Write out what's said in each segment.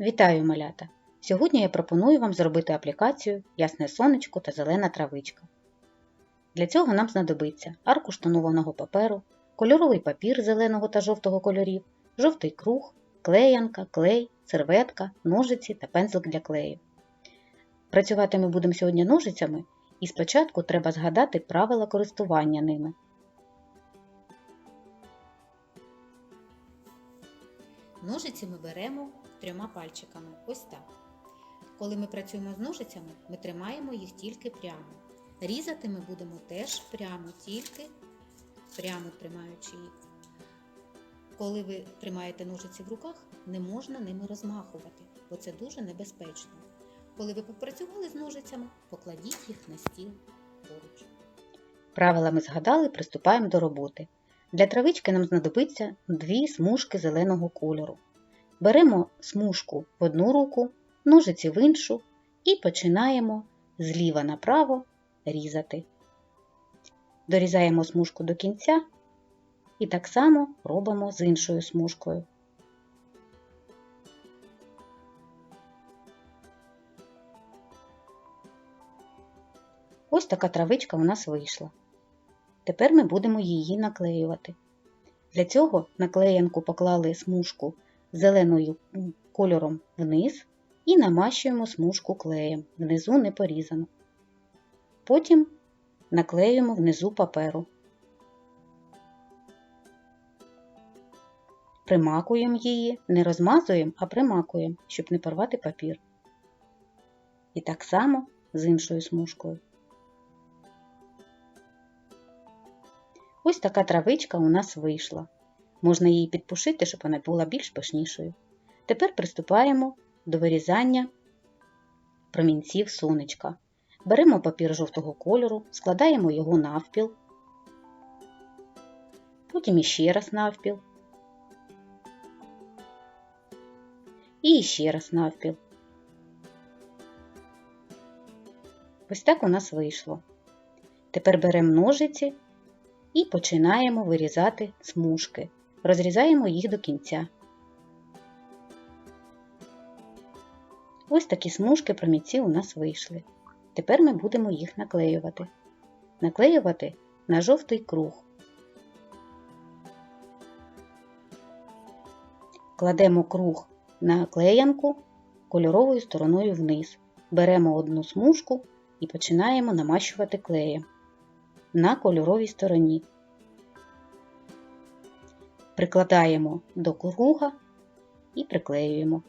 Вітаю, малята! Сьогодні я пропоную вам зробити аплікацію Ясне сонечко та зелена травичка. Для цього нам знадобиться аркуш тонованого паперу, кольоровий папір зеленого та жовтого кольорів, жовтий круг, клеянка, клей, серветка, ножиці та пензлик для клею. Працювати ми будемо сьогодні ножицями і спочатку треба згадати правила користування ними. Ножиці ми беремо трьома пальчиками. Ось так. Коли ми працюємо з ножицями, ми тримаємо їх тільки прямо. Різати ми будемо теж прямо, тільки прямо тримаючи їх. Коли ви тримаєте ножиці в руках, не можна ними розмахувати, бо це дуже небезпечно. Коли ви попрацювали з ножицями, покладіть їх на стіл поруч. Правила ми згадали, приступаємо до роботи. Для травички нам знадобиться дві смужки зеленого кольору. Беремо смужку в одну руку, ножиці в іншу і починаємо зліва направо різати. Дорізаємо смужку до кінця і так само робимо з іншою смужкою. Ось така травичка у нас вийшла. Тепер ми будемо її наклеювати. Для цього на клеянку поклали смужку зеленою кольором вниз і намащуємо смужку клеєм, внизу не порізано. Потім наклеюємо внизу паперу. Примакуємо її, не розмазуємо, а примакуємо, щоб не порвати папір. І так само з іншою смужкою. Ось така травичка у нас вийшла. Можна її підпушити, щоб вона була більш пишнішою. Тепер приступаємо до вирізання промінців сонечка. Беремо папір жовтого кольору, складаємо його навпіл, потім іще раз навпіл. І ще раз навпіл. Ось так у нас вийшло. Тепер беремо ножиці і починаємо вирізати смужки. Розрізаємо їх до кінця. Ось такі смужки промінці у нас вийшли. Тепер ми будемо їх наклеювати. Наклеювати на жовтий круг. Кладемо круг на клеянку кольоровою стороною вниз. Беремо одну смужку і починаємо намащувати клеєм на кольоровій стороні. Прикладаємо до круга і приклеюємо.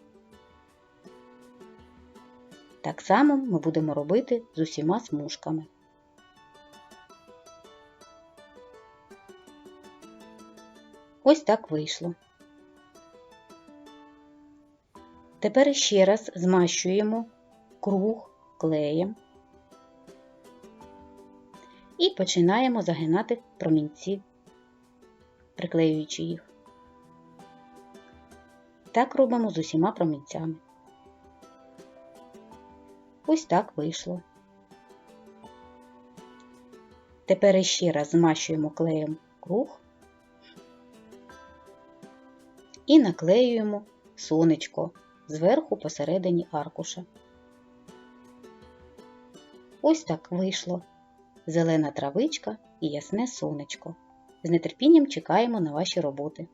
Так само ми будемо робити з усіма смужками. Ось так вийшло. Тепер ще раз змащуємо круг клеєм і починаємо загинати промінці, приклеюючи їх. Так робимо з усіма промінцями. Ось так вийшло. Тепер ще раз змащуємо клеєм круг і наклеюємо сонечко зверху посередині аркуша. Ось так вийшло зелена травичка і ясне сонечко. З нетерпінням чекаємо на ваші роботи.